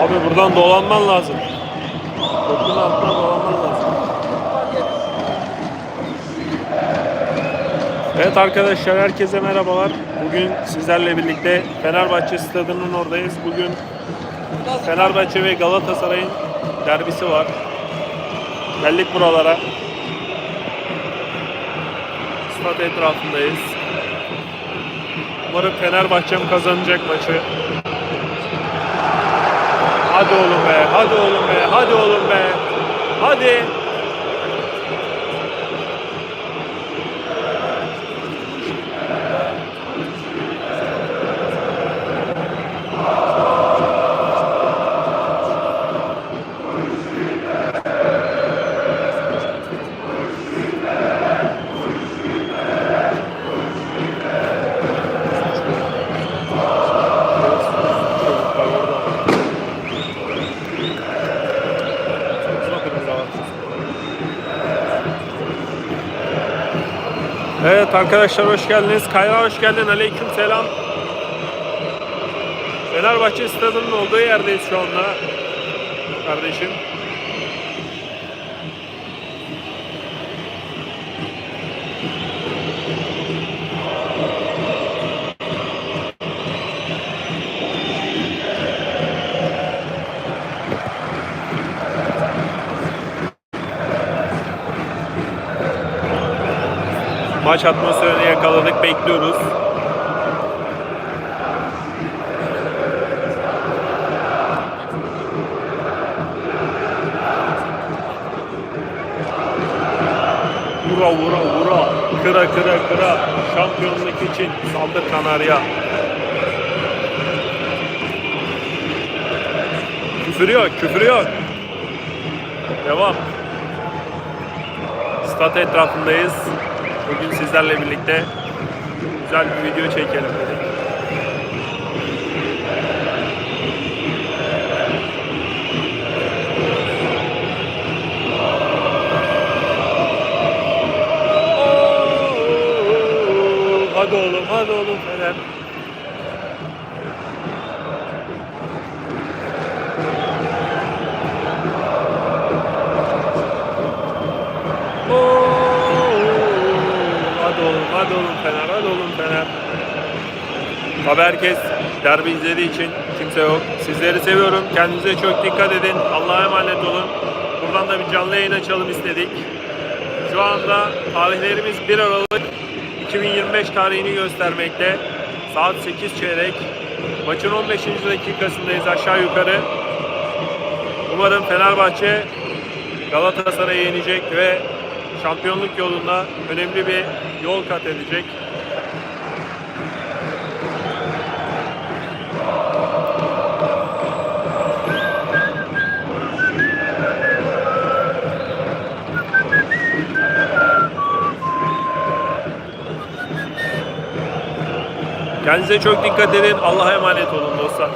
Abi buradan dolanman lazım. Köprünün altından dolanman lazım. Evet arkadaşlar herkese merhabalar. Bugün sizlerle birlikte Fenerbahçe stadının oradayız. Bugün Fenerbahçe ve Galatasaray'ın derbisi var. Geldik buralara. Stat etrafındayız. Umarım Fenerbahçe'm kazanacak maçı. Hadi oğlum be, hadi oğlum be, hadi oğlum be. Hadi. Evet arkadaşlar hoş geldiniz. Kayra hoş geldin. Aleyküm selam. Fenerbahçe stadının olduğu yerdeyiz şu anda. Kardeşim. Maç atmosferini yakaladık. Bekliyoruz. Vura vura vura. Kıra kıra kıra. Şampiyonluk için saldır Kanarya. Küfür yok, küfür yok. Devam. Stat etrafındayız. Bugün sizlerle birlikte güzel bir video çekelim dedik. Hadi oğlum, hadi oğlum Fener. Hadi oğlum, hadi oğlum Fener, hadi oğlum Fener. Tabi herkes derbi izlediği için kimse yok. Sizleri seviyorum. Kendinize çok dikkat edin. Allah'a emanet olun. Buradan da bir canlı yayın açalım istedik. Şu anda tarihlerimiz 1 Aralık 2025 tarihini göstermekte. Saat 8 çeyrek. Maçın 15. dakikasındayız aşağı yukarı. Umarım Fenerbahçe Galatasaray'ı yenecek ve şampiyonluk yolunda önemli bir yol kat edecek. Kendinize çok dikkat edin. Allah'a emanet olun dostlar.